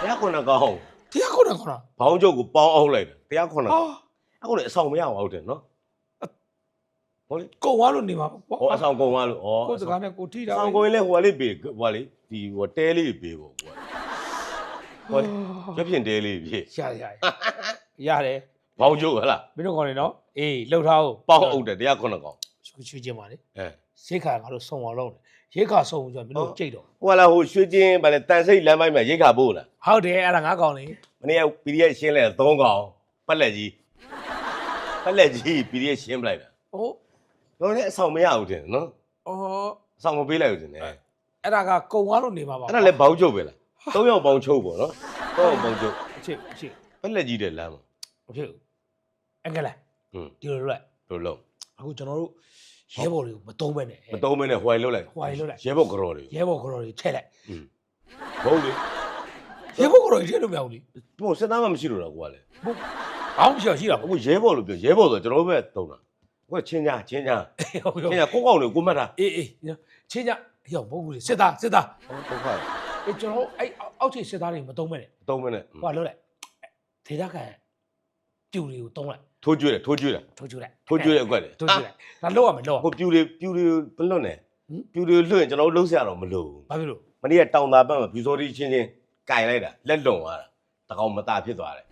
109ကောင်းတရားခုနကခေါ်တာဘောင်းကျုပ်ကိုပေါင်းအုပ်လိုက်တာ109ဟာအခုလည်းအဆောင်မရအောင်ဟုတ်တယ်နော်ဟောလေကုံသွားလို့နေမှာပေါ့ဟောအဆောင်ကုန်သွားလို့ဩကိုယ်စကားနဲ့ကိုထိတာအဆောင်ကုန်ရင်လည်းဟိုကလေးပေးဟိုကလေးဒီဟိုတဲလေးပေးပေါ့ကွာ ဟောရဖြင့်တဲလေးဖြင့်ရရရတယ်ဘောင်းကျုပ်ဟလားမင်းတို့ကောင်းနေနော်အေးလှုပ်ထားအောင်ပေါင်းအုပ်တယ်109ကောင်းချွေချွေချင်းပါလေအဲရိတ်ခါငါတို့စုံအောင်လုပ်တယ်ရိတ်ခါစုံဆိုတော့မင်းတို့ကြိတ်တော့ဟိုကလာဟိုရွှေချင်းဗာလေတန်စိတ်လမ်းပိုင်းမှာရိတ်ခါပို့လားဟုတ်တယ်အဲ့ဒါငါကောင်းလေမနေ့က PDF ရှင်းလဲ3កောင်ပတ်လက်ကြီးပတ်လက်ကြီး PDF ရှင်းပလိုက်တာဟိုတော့လည်းအဆောင်မရဘူးတင်နော်အော်အဆောင်မပေးလိုက်ဘူးတင်တယ်အဲ့အဲ့ဒါကကုံသွားလို့နေမှာပါဒါလည်းဘောင်းချုပ်ပဲလား 3ယောက်ပေါင်းချုပ်ပေါ့နော်3ယောက်ပေါင်းချုပ်အချစ်အချစ်ပတ်လက်ကြီးတဲ့လမ်းမှာမဖြစ်ဘူးအင်္ဂလိုက်ဟွန်းဒီလိုလွတ်ဘယ်လိုလုပ်အခုကျွန်တော်တို့ရဲဘော်တွေကိုမတုံးပဲနဲ့မတုံးမနဲ့ဟွိုင်လုတ်လိုက်ဟွာကြီးလွတ်လိုက်ရဲဘော်ကြော်တွေရဲဘော်ကတော့တွေထည့်လိုက်ဟုတ်လေရဲဘော်ကတော့တွေထည့်လို့မရဘူးလေဘို့စစ်သားမှမရှိလို့တော့ကွာလေအောင်းရှိရရှိတာပေါ့အခုရဲဘော်လို့ပြောရဲဘော်ဆိုကျွန်တော်တို့ပဲတုံးတာကိုကချင်းညာချင်းညာဟုတ်ပြီချင်းညာကိုကောက်နေကိုမှတ်တာအေးအေးချင်းကြရောက်ဘုတ်ဘူးလေစစ်သားစစ်သားဒုက္ခ အေးကျွန်တော်အဲ့အောက်ခြေစစ်သားတွေမတုံးပဲနဲ့တုံးမနဲ့ဟွာလွတ်လိုက်ဒေတာကန်ပြူတွေကိုတုံးလိုက်ထိုးကျွေးတယ်ထိုးကျွေးတယ်ထိုးကျွလိုက်ထိုးကျွေးတယ်အကွက်တယ်ထိုးကျွလိုက်ဒါလောက်ရမယ်လောက်ရဟိုပြူတွေပြူတွေဘလွတ်နဲ့ဟမ်ပြူတွေလွတ်ရင်ကျွန်တော်တို့လှုပ်ရှားတော့မလို့ဘူးဘာဖြစ်လို့မနေ့ကတောင်သာဘက်မှာပြူစောတိချင်းချင်းကင်လိုက်တာလက်လွန်သွားတာတကောင်မตาဖြစ်သွားတယ်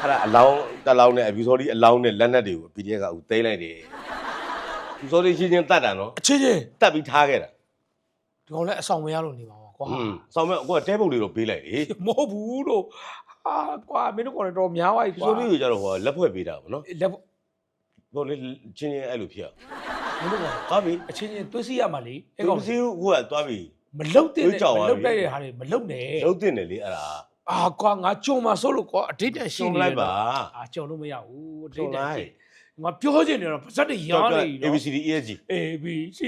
အဲ့ဒါအလောင်းတစ်လောင်းနဲ့အပြူစောတိအလောင်းနဲ့လက်နက်တွေကို PDF ကဦးသိမ်းလိုက်တယ်ပြူစောတိချင်းချင်းတတ်တာနော်အချင်းချင်းတတ်ပြီးထားခဲ့တာဒီကောင်လည်းအဆောင်မရလို့နေပါ ကွာဟွန်းဆောင်းမဲ့အခုကတဲပုတ်တွေတော့ပေးလိုက်လေမဟုတ်ဘူးလို့ဟာကွာမင်းတို့ကောင်တော့များသွားပြီပြူကွာစောတိကိုကျတော့ဟိုကလက်ဖွဲ့ပေးတာပေါ့နော်လက်ဟိုလေချင်းချင်းအဲ့လိုဖြစ်အောင်မင်းတို့ကောင်သွားပြီအချင်းချင်းသွေးစီရမှာလေအဲ့အဲ့ကောင်ကောင်စီဟိုကသွားပြီမလုတ်တဲ့သွေးကြောင်မသွားလုတ်ပြီတဲ့ဟာတွေမလုတ်နဲ့လုံးတင်တယ်လေအဲ့ဒါအာကွာငါကြုံမှာဆိုလို့ကွာအတိတ်တန်ရှိရှင်းနေလိုက်ပါအာကြုံလို့မရဘူးအတိရှုံတ်တန်လိုက်ရှိငါပြောချင်တယ်တော့ပါဇက်တွေရောင်းနေနော် ABCD ESG A B C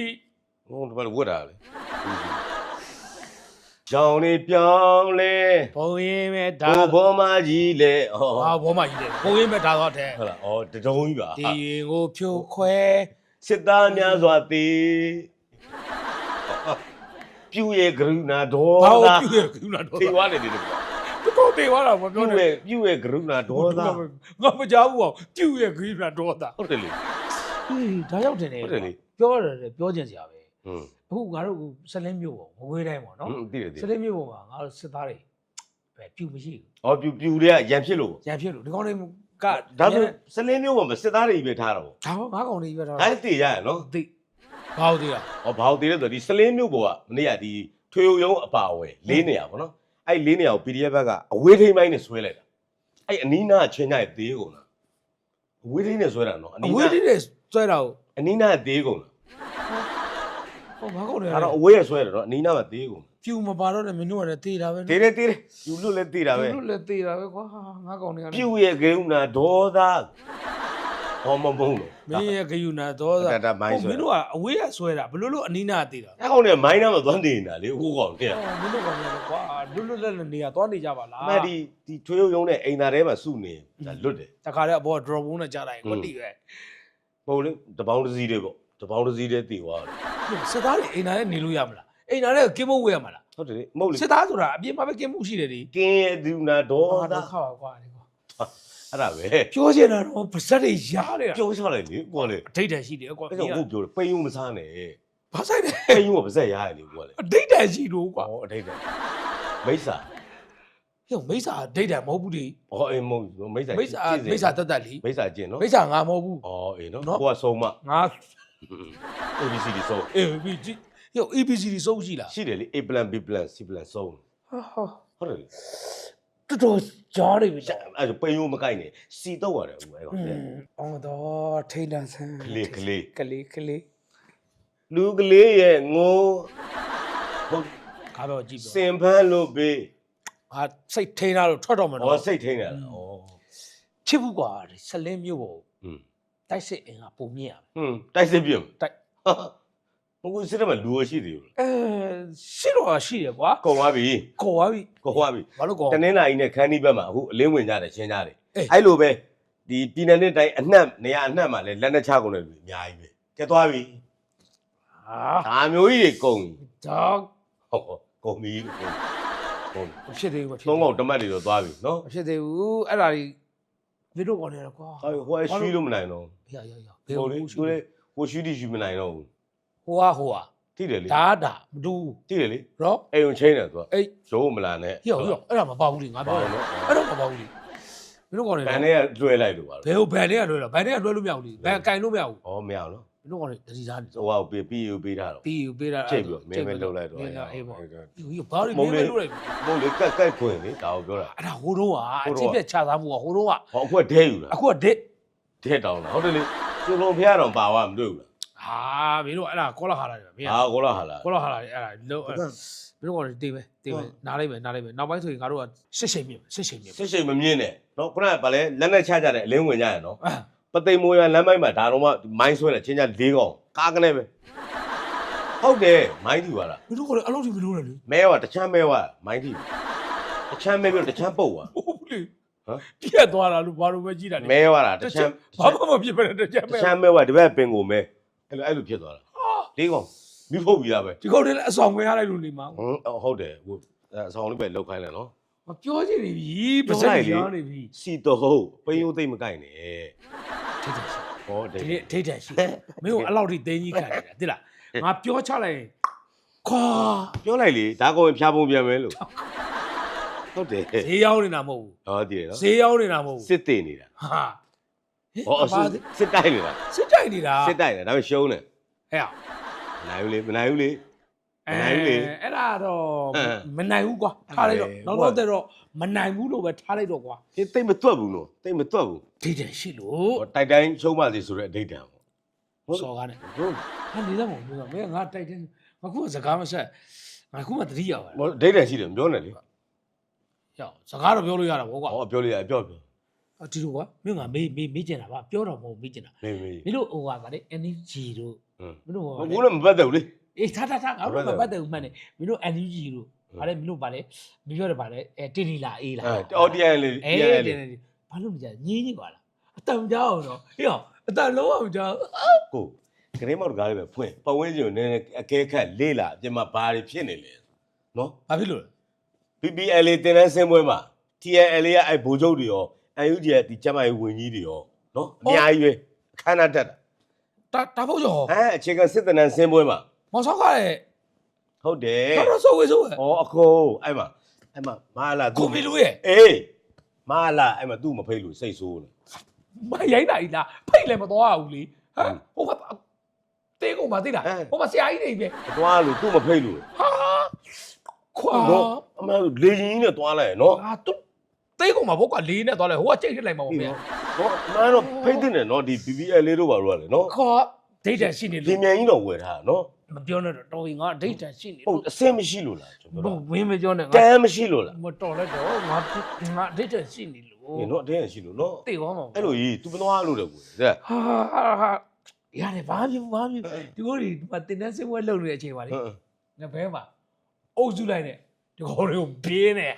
ဟိုဒီမှာဝတ်တာလေ ကြောင်နေပြောင်းလဲဘုံရင်ပဲဒါဘိုးဘောမကြီးလေဟောဟာဘောမကြီးတယ်ဘုံရင်ပဲဒါတော့တဲ့ဟုတ်လားဩတတုံးကြီးပါဒီရင်ကိုဖြိုခွဲစစ်သားများစွာတေပြူရဲ့ကရုဏာဒေါဘာသလို့ပြုရကူလာတော့ထေဝါနေတယ်လို့တော့တေသွားတာမပြူပြောနဲ့ရဲ့ပြူရဲ့ကရုဏာဒေါသငါမကြောက်ဘူးအောင်ပြုရကူလာတော့တာဟုတ်တယ်လေဟေးဒါရောက်တယ်လေဟုတ်တယ်လေ ပြောရတယ်ပြောချင်စရာပဲဟွန်း အခုငါတို့ဆက်လင်းမျိုးပေါ့မကွေးတိုင်းပေါ့နော်ဟွန်းသိတယ်သိဆက်လင်းမျိုးပေါ့မှာငါတို့စစ်သားတွေပဲပြုမရှိဘူးဩပြူပြူတွေကရန်ဖြစ်လို့ရန်ဖြစ်လို့ဒီကောင်းလေးကဒါဆိုစလင်းမျိုးမှာစစ်သားတွေပဲထားတော့ဒါငါကောင်လေးပဲတော့ဒါတည်ရရနော်သိဘာလို့သိရဟောဘာလို့တည်လဲဆိုတော့ဒီစလင်းမျိုးပေါ်ကမနေ့ကဒီထွေယုံယုံအပါအဝင်၄နေရာပေါ့နော်အဲ့၄နေရာကို PDF ဘက်ကအဝေးထိန်းပိုင်းနဲ့ဆွဲလိုက်တာအဲ့အနီးနားချင်းကြိုက်သေးကုန်လားအဝေးထိန်းနဲ့ဆွဲတာနော်အအနီးဝေးနားတိတဲ့ဆွဲတာကိုအနီးနားသေးကုန်လား ဟောငါကောင်လေးအဲ့တော့အဝေးရဆွဲတယ်နော်အနီးနားမှာသေးကုန်ပြူမပါတော့လည်းမင်းတို့ကလည်းတေးတာပဲသေးတယ်သေးတယ်ယူလို့လည်းသေးတာပဲတို့လည်းတေးတာပဲကွာငါကောင်လေးကပြူရဲ့ဂေုဏဒေါသဟောမမုန်းလို့မင်းရဲ့ဂယုဏတော့ဒါဒါမိုင်းဆွဲမင်းတို့ကအဝေးကဆွဲတာဘယ်လိုလို့အနီးနာတေးတာအဲ့ကောင်နဲ့မိုင်းနားမှာသွားနေနေတာလေအခုကောင်တဲ့ဟောမင်းတို့ကောင်လေးကွာလွတ်လွတ်လပ်လပ်နေရသွားနေကြပါလားအမဒီဒီထွေယုံယုံနဲ့အိမ်သားထဲမှာစုနေဒါလွတ်တယ်တခါတည်းအပေါ် drop နဲ့ကြားလိုက်ကွတိပဲဟုတ်လေတပေါင်းတစ်စီးတည်းပေါ့ တပေါင်းတစ်စီးတည်းတည်သွားတယ်စစ်သားတွေအိမ်သားနဲ့နေလို့ရမလားအိမ်သားနဲ့ကင်းမဝေးရမလားဟုတ်တယ်လေမဟုတ်လေစစ်သားဆိုတာအပြင်မှာပဲကင်းမှုရှိတယ်ဒီကင်းရဲ့ဒူနာဒေါဟာသတော့ခါပါကွာဒီကွာအဲ့ဒါပဲပြောချင်တာတော့ပါဇက်တွေရားနေတာပြောချလိုက်လေကိုလေအထိတ်တန်ရှိတယ်ကွာအဲ့တော့ဟုတ်ပြောတယ်ပိန်ုံမစားနဲ့ဘာဆိုင်လဲပိန်ယူကပါဇက်ရားရလေကွာလေအဒိတ်တန်ရှိလို့ကွာဟောအထိတ်တယ်မိစ္ဆာဟိုမိစ္ဆာအဒိတ်တန်မဟုတ်ဘူးလေဟောအေးမဟုတ်မိစ္ဆာမိစ္ဆာမိစ္ဆာတက်တက်လीမိစ္ဆာကျင့်နော်မိစ္ဆာငါမဟုတ်ဘူးဩအေးနော်နော်ကိုကဆုံးမငါ ABC တွေဆုံး ABC ယော ABC တွေစုံရှိလားရှိတယ်လေ A plan B plan C plan ဆုံးဟာဟာဟုတ်တယ်လေတော်တော်ကြားနေပြီကြာအဲ့ဒါပိန်ရိုးမကိုက်နဲ့စီတော့ရတယ်ဦးအဲ့ကောင်လေအောင်တော့ထိတ်လန့်ဆန်းကလေးကလေးကလေးကလေးလူကလေးရဲ့ငိုးဟုတ်ကားတော့ကြည့်စင်ဖန်းလို့ပေးဟာစိတ်ထိန်းတာလို့ထွက်တော့မလို့ဟောစိတ်ထိန်းတာဩချစ်ဘူးကွာဆလင်းမျိုးပေါ့ တိုက်စစ်အင်ကပုံမြင့်ရဟွန်းတိုက်စစ်ပြင်းတိုက်ဘုကူစစ်တယ်မှာလူရရှိသေးဘူးအဲရှိတော့ရှိတယ်ကွာကုန်သွားပြီခေါ်သွားပြီကုန်သွားပြီဘာလို့ခေါ်တနင်္လာရီနဲ့ခန်းဒီဘက်မှာအခုအလင်းဝင်ကြတယ်ရှင်းကြတယ်အေးအဲ့လိုပဲဒီပြည်နယ်နဲ့တိုင်းအနှံ့နေရာအနှံ့မှာလဲလက်နဲ့ချကုန်တယ်လူအများကြီးပဲကျက်သွားပြီဟာဒါမျိုးကြီးတွေကုန်ပြီဒါဟုတ်ဟုတ်ကုန်ပြီကုန်ပြီကုန်ပြီ မဖြစ်သေးဘူးမဖြစ်သုံးကောင်တမတ်တွေတော့သွားပြီနော် မဖြစ်သေးဘူးအဲ့ဒါကြီး ဗီဒီယိုကောနေတော့ကွာဟိုဟိုရွှီလို့မနိုင်တော့ရရရဘူးဟိုလေသူလေဟိုရွှီတိရွှီမနိုင်တော့ဘူးဟိုဟာဟိုဟာတိတယ်လေဒါဒါမတူတိတယ်လေတော့အိမ်ုံချင်းတယ်သူကအေးရိုးမလာနဲ့ဟိုဟိုအဲ့ဒါမပေါ့ဘူးလေငါပြောတယ်အဲ့တော့မပေါ့ဘူးလေဗီဒီယိုကောနေဘတော့န်နဲ့လွှဲလိုက်လို့ပါဘယ်ဟိုဘန်နဲ့ကလွှဲတော့ဘန်နဲ့ကလွှဲလို့မရဘူးလေဘန်ကင်လို့မရဘူးဩမရအောင်နော် ဗီဒီယိုကောနေတတိသားနေဟိုဟာပေးပြီးယူပေးထားတော့ပြီးပေးတာချိန်ပြီးမင်းမလုပ်လိုက်တော့အေးအေးပေါ့အဲ့ဒါဒီဘာလို့မင်းမလုပ်လိုက်မဟုတ်လေကက်ကက်ခွင်လေဒါကိုပြောတာအဲ့ဒါဟိုတော့ကအချင်းပြက်ချသားမှုကဟိုတော့ကဟောအခုကဒဲယူလားအခုကဒစ်ဒဲတောင်းလားဟုတ်တယ်လေကျွန်းလုံးဖျားတော့ပါဝါမတွေ့ဘူးလားဟာမင်းတို့အဲ့ဒါကောလာခါလာတယ်မင်းဟာကိုလာဟာလားကောလာခါလာတယ်အဲ့ဒါလုံးမင်းတို့ကတော့တေးပဲတေးပဲနားလိုက်မယ်နားလိုက်မယ်နောက်ပိုင်းဆိုရင်ငါတို့ကရှစ်ချိန်မြင်ရှစ်ချိန်မြင်စစ်ရှိန်မမြင့်နဲ့နော်ခုနကဗာလဲလက်နဲ့ချကြတယ်အလင်းဝင်ကြရနော်အာ ပသိမ်မိုးရလမ်းမိုင်းမှာဒါတော့မှမိုင်းဆွဲတယ်ချင်းကြ၄កောင်ကားကနေပဲဟုတ်တယ်မိုင်းတီပါလားမင်းတို့ကတော့အဲ့လိုဒီမလို့လေမဲဝတချမ်းမဲဝမိုင်းတီတချမ်းမဲပြီးတော့တချမ်းပုတ်သွားဟုတ်လေဟမ်ပြက်သွားတာလို့ဘာလို့ပဲကြည့်တာလဲမဲဝတာတချမ်းဘာမှမဖြစ်ပဲတချမ်းတပဲချမ်းမဲဝဒီဘက်ပင်ကိုမဲအဲ့လိုအဲ့လိုဖြစ်သွားတာ၄កောင်မိဖုတ်ပြီးသားပဲဒီကောင်တွေလည်းအဆောင်ဝင်ရလိုက်လို့နေမှာဟွန်းဟုတ်တယ်ဟိုအဆောင်လေးပဲလောက်ခိုင်းတယ်နော်မပြောချင်နေပြီမဆိုင်လေပြောနေပြီစီတော့ဟုတ်ပိန်ယိုးသိမ့်မကိုက်နဲ့ ထိတ်တယ်ဟောတယ်ဒီနေ့ထိတ်တယ်ရှိမင်းကအဲ့လောက်ထိသိန်းကြီးခံနေတာသိလားငါပြောချလိုက်ရင်ခွာပြောလိုက်လေဒါကောင်ဖြားပုံပြန်မယ်လို့ဟုတ်တယ်ဈေးရောက်နေတာမဟုတ်ဘူးဟောတည်တယ်နော်ဈေးရောက်နေတာမဟုတ်ဘူးစစ်တင်နေတာဟာဟောစစ်စစ်တိုက်နေတာစစ်တိုက်နေတာစစ်တိုက်နေတာဒါပေမဲ့ရှုံးတယ်ဟဲ့မနိုင်ဘူးလေမနိုင်ဘူးလေ မနိုင်ဘူးလေအဲ့ဒါတော့ဟမ်မနိုင်ဘူးကွာထားလိုက်တော့ဟဲ့နောက်တော့တဲ့တော့မနိုင်ဘူးလို့ပဲထားလိုက်တော့ကွာအေးတိတ်မတွက်ဘူးနော်တိတ်မတွက်ဘူးထိတ်တယ်ရှိလို့ဟောတိုက်တိုင်းရှုံးပါစေဆိုတဲ့အဓိဋ္ဌာန်ပေါ့ဟုတ်စော်ကားနဲ့ဟုတ်ဟာနေတော့မဟုတ်ဘူးမင်းကငါတိုက်တယ်ငါခုကစကားမဆက်ငါခုမှတတိရောက်ဟောအဓိဋ္ဌာန်ရှိတယ်မပြောနဲ့လေရောက်စကားတော့ပြောလို့ရတာပေါ့ကွာဟောပြောလို့ရပြောပြောအဒီလိုကွာမင်းကမေးမေးမေးကျင်တာပါပြောတော့မဟုတ်မေးကျင်တာမေးမေးမင်းတို့ဟိုကဗါလေ NG တို့ဟွန်းမင်းတို့ဟိုဟိုဘူးလည်းမပတ်သက်ဘူးလေ အေးထားထားထားငါတို့မမပတ်ပတ်သက်တယ်ဦးမှန်တယ်မင်းတို့ NG တို့ဗါလေမင်းတို့ဗါလေမင်းပြောတယ်ဗါလေအဲတင်နီလာအေးလာအဲအော်ဒီယန်လေအေးဒီယန်တလေင်နေဘာလို့မကြညင်းနေပါလားအတန်ကြောက်အောင်တော့ဟေ့အောင်အတန်လုံးအောင်ကြောက်ကိုဂရင်းမောက်တကားလေးပဲဖွင့်ပတ်ဝန်းကျင်ကိုနည်းနည်းအကဲခတ်လေးလာအပြင်မှာဘာတွေဖြစ်နေလဲနော်ဘာဖြစ်လို့လဲ PPL တင်တဲ့ဆင်းပွဲမှာ TNL ရဲ့အဲ့ဘိုးချုပ်တွေရော UNG ရဲ့ဒီကျမကြီးဝင်ကြီးတွေရောနော်အများကြီးပဲအခမ်းအနားတက်တာတာတာဖို့ကျော်အဲအခြေခံစစ်တနန်ဆင်းပွဲမှာ မောင်ဆောက်ကလည်းဟုတ်တယ်တော်တော်ဆိုးဝေးဆိုးဝေးဩအခုအဲ့မှာအဲ့မှာမာလာကိုမီလူရဲ့အေးမာလာအဲ့မှာသူ့မဖိတ်လို့စိတ်ဆိုးနေမရိုင်းတာကြီးလားဖိတ်လည်းမသွားဘူးလေဟမ်ဟိုကတေးကုန်ပါသိလားဟိုမှာဆရာကြီးတွေပဲမသွားလို့သူ့မဖိတ်လို့ဟာခွာနော်အမှန်လေရင်ကြီးနဲ့သွားလိုက်ရနော်ငါတို့တေးကုန်မှာဘောကလေးနဲ့သွားလဲဟိုကကြိတ်ထစ်လိုက်မှာပေါ့ဗျာဟောအမှန်တော့ဖိတ်တဲ့နော်ဒီ PPL လေးတို့ပါတော့လေနော်ခေါ် ဒိတ်တန်ရှိနေဒီလို့မြန်ကြီးတော့ဝယ်ထားနော်မပြောနဲ့တော့တော်ရင်ငါဒိတ်တန်ရှိနေဟုတ်လို့အစင်မရှိလို့လားကျွန်တော်ဘဝင်းမပြောနဲ့တငါမ်းမရှိလို့လားမတော်လဲတော့ငါငါဒိတ်တန်ရှိနေလို့ဒီနော်အတင်းရှိလို့နော်တေသွားမှာအဲ့လိုကြီး तू မသွားလို့တဲ့ကွယ်တဲ့ ဟာဟာဟာရတယ်ဘာဖြစ်ဘာဖြစ်ဒီကိုဒီမှာတင်တဲ့စင်ဝဲလုံနေတဲ့အချိန်ပါလေဟမ်ငါဘဲမှာအုပ်စုလိုက်နဲ့ဒီကောင်တွေကိုဘေးနဲ့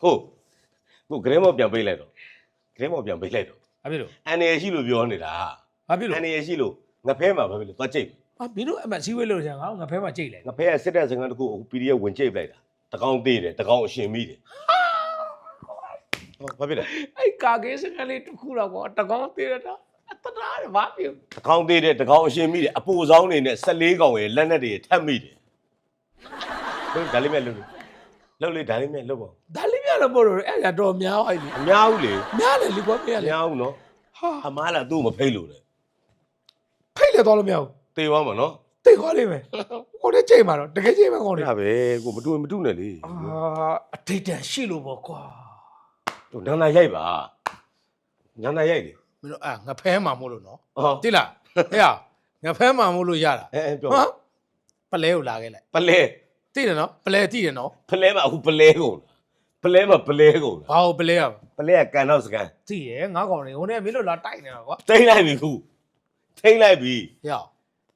ဟုတ်ကိုဂရင်းမော့ပြန်ပိတ်လိုက်တော့ဂရင်းမော့ပြန်ပိတ်လိုက်တော့ဘာဖြစ်လို့အန်ရရှိလို့ပြောနေတာ ဘာဖြစ်လို့အန်ရရှိလို့ငဖဲမှာဘာဖြစ်လို့သွားကြိတ်အာမင်းတို့အမစီဝဲလို့ဆရာငါငါဖဲမှာကြိတ်လိုက်ငဖဲကစစ်တဲ့စကားတခုအခု PDF ဝင်ကြိတ်လိုက်တာတကောင်သေးတယ်တကောင်အရှင်မိတယ်ဟောဘာဖြစ်လဲအဲ့ကာကေစကလေးတစ်ခုတော့ကွာတကောင်သေးရတာတနာတယ်ဘာပြောတကောင်သေးတယ်တကောင်အရှင်မိတယ်အပူဆောင်နေနဲ့14ကောင်ရဲ့လက်နဲ့တွေထပ်မိတယ်ဟုတ်ဒါလေးမဲ့လို့လို့လေဒါလေးမဲ့လို့ပေါ့ဒါလေးများတော့ပို့လို့အဲ့ဒါတော့များပါလေအများဘူးလေများတယ်လေကွာပြရအလေများဘူးနော်ဟာအမားလားသူ့ကိုမဖိတ်လို့လေဖိတ် လေတော့လို့မရဘူးတေသွားမှာနော်တိတ်ခွာလိမ့်မယ်ဟိုတဲ့ချိန်မှာတော့တကယ်ချိန်မှာကောင်းတယ်ဒါပဲကိုမတူမတူနဲ့လေအာအထိတ်တန်ရှိလို့ပေါ့ကွာတို့နန္ဒရိုက်ပါနန္ဒရိုက်လေမင်းတို့အာငါဖဲမှာမို့လို့နော်ဟောတိလားဟဲ့ငါဖဲမှာမို့လို့ရတာအဲအဲပြောဟမ်ပလဲကိုလာခဲ့လိုက်ပလဲသိတယ်နော်ပလဲသိတယ်နော်ပလဲမှာအခုပလဲကုန်လားပလဲမှာပလဲကုန်လားဘာကိုပလဲရမလဲပလဲကကန်တော့စကန်သိရငါကောင်နေဟိုနေ့မင်းတို့လာတိုက်နေတာကွာတိမ့်လိုက်ပြီခု ထိမ့်လိုက်ပြီဟဲ့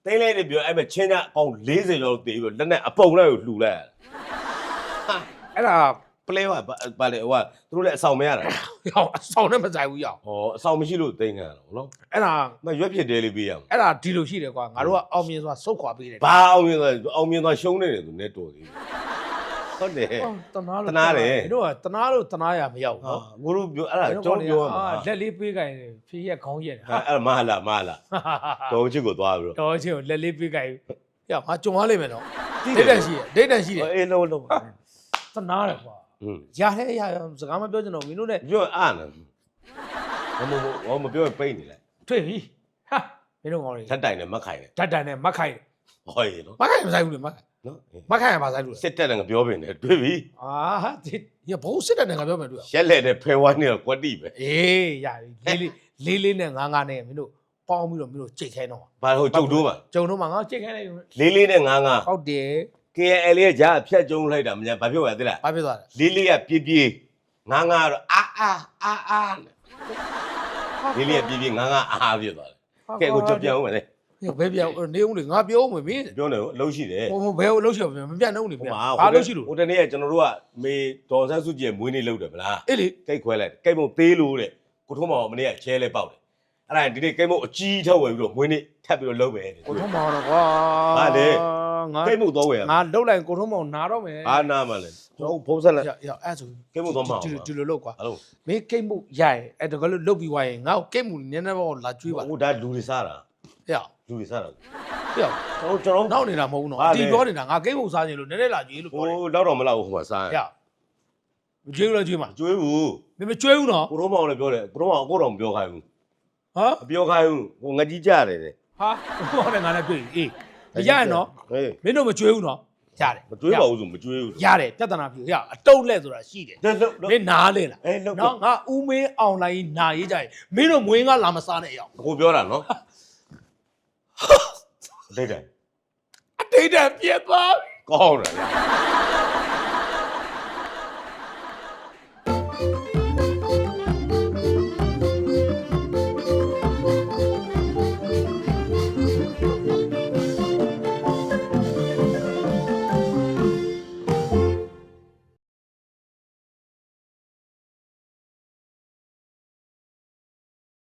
တိမ့်လိုက်တယ်ပြောအဲ့မဲ့ချင်းကြအကောင်40ကျော်တေးပြီးလက်နဲ့အပုံလိုက်ကိုလှူလိုက်အဲ့ဒါပလဲကပါလေဟိုကသူတို့လည်းအဆောင်မရတာဟောအဆောင်နဲ့မဆိုင်ဘူးရအောင်ဟောအဆောင်မရှိလို့တိမ့်ခံရတော့နော်အဲ့ဒါမရွက်ဖြစ်တယ်လေးပေးရမှာအဲ့ဒါဒီလိုရှိတယ်ကွာငါတို့ကအောင်မြင်စွာစုတ်ခွာပေးတယ်ဘာအောင်မြင်သွားအောင်မြင်သွားရှုံးနေတယ်သူနဲ့တော်သေး ဟုတ်တယ်တနာလို့တနာတယ်မင်းတို့ကတနာလို့တနာရမရောက်ဟာဘူးနော်ကိုတို့ပြောအဲ့ဒါကျွန်တော်ပြောရမှာအာလက်လေးပေးကြရင်ဖြည့်ရက်ခေါင်းရက်ဟာအဲ့မလာမလာတော်ချစ်ကိုသွားပြီးတော့တော်ချင်းကိုလက်လေးပေးကြရင်ရငါကြုံရလိမ့်မယ်နော်တိဒိတယ်တ်တန်ရှိတယ်ဒိတ်တန်ရှိတယ်အေးလုံးလုံးတနာတယ်ကွာဟွန်းရတဲ့အရာစကားမပြောချင်တော့မင်းတို့နဲ့ပြောအားနော်မမမမပြောပိတ်နေလိုက်တွေ့ပြီဟာမင်းတို့ကောင်းလေထက်တိုင်နဲ့မခိုင်နဲ့ဓာတ်တန်နဲ့မတ်ခိုင်ဟောရေနော်မတ်ခိုင်မဆိုင်ဘူးလေမတ်ခိုင် နော်မတ်ခိုင်ကမဆိုင်ဘူးလေစစ်တက်တယ်ငါပြောပင်တယ်တွေ့ပြီအာဟာဒီရဘိုးစစ်တဲ့နဲ့ငါပြောမယ်တွေ့ရက်လက်တဲ့ဖဲဝိုင်းနေတော့ကွက်တိပဲအေးရပြီလေးလေးလေးလေးနဲ့ငါးငါးနဲ့မင်းတို့ပေါင်းပြီးတော့မင်းတို့ကြိတ်ခိုင်းတော့ဘာလို့ကြုတ်တိုးပါကျုံတော့မှငါကြိတ်ခိုင်းလိုက်ရုံနဲ့လေးလေးနဲ့ငါးငါးဟုတ်တယ် KL လေးကဂျာဖြတ်ကျုံလိုက်တာမညာဘာဖြစ်သွားသလဲဘာဖြစ်သွားလဲလေးလေးကပြေးပြေးငါးငါးတော့အာအာအာအာလေးလေးကပြေးပြေးငါးငါးအာဖြစ်သွားတယ်ကဲကိုကြပြန်ဦးမယ်လေ ဘယ်ပြောနေဦးလေငါပြောဦးမယ်မင်းပြောနေအလုံးရှိတယ်ဟိုဘယ်ကိုလှုပ်ရှိမပြတ်နှုံးနေဟိုဗျာမှာဘာလှုပ်ရှိလို့ဟိုတနေ့ကကျွန်တော်တို့ကမေဒေါ်ဆန်းစုကြည်မွေးနေ့လုပ်တယ်ဗလားအေးလေကိတ်ခွဲလိုက်ကိတ်မုံသေးလို့တဲ့ကိုထုံးမောင်မနေ့ကချဲလဲပေါက်တယ်အဲ့ဒါဒီနေ့ကိတ်မုံအကြီးထောက်ဝယ်ပြီးတော့မွေးနေ့ထပ်ပြီးတော့လုပ်မယ်တဲ့ကိုထုံးမောင်တော့ကွာဟာလေငါကိတ်မုံတော့ဝယ်ရငါလှုပ်လိုက်ကိုထုံးမောင်နာတော့မယ်ဘာနာမလဲကျွန်တော်ဖုံးဆက်လိုက်ရရအဲ့ဆိုကိတ်မုံတော့မအောင်ဒီဒီလိုလုပ်ကွာအဲ့လိုမင်းကိတ်မှုရရင်အဲ့တကယ်လို့လုတ်ပြီးွားရင်ငါ့ကိုကိတ်မှုနည်းနည်းပေါ့လာကျွေးပါဟိုဒါလူတွေစားတာဟဲ့ လူတွေစားတာဟဲ့ကျွန်တော်ကျွန်တော်နောက်နေတာမဟုတ်ဘူးနော်ဟာအလေတီပြောနေတာငါကိတ်မှုစားခြင်းလို့နည်းနည်းလာကျွေးလို့ဟိုပြောတယ်လောက်တော့မလောက်ဘူးဟိုမှာစားရဟဲ့မကျွေးဘူးလားကျွေးမှာကျွေးဘူးမင်းမကျွေးဘူးနော်ကိုထုံးမောင်လည်းပြောတယ်ကိုထုံးမောင်အကိုတော့မပြောခိုင်းဘူးဟမ်မပြောခိုင်းဘူးဟိုငကြီးကြတယ်တဲ့ဟာဟောတယ်ငါလည်းတွေ့ပြီအေးမရရင်နော်ဟေးမင်းတို့မကျွေးဘူးနော်ရတယ်မကျွေးပါဘူးဆိုမကျွေးဘူး ရတယ်ပြဿနာပြုဟဲ့အတုံးလက်ဆိုတာရှိတယ်လက်လောက်မင်းနားလဲလားအေးလောက်နော်ငါဦးမင်းအောင်လိုင်းနာရေးကြရင်မင်းတို့မွေးငါလာမစားနဲ့ရောက်ကိုပြောတာနော် ဒိတ်တယ်အတိတ်တပြက်သွားပြီကောင်းတယ်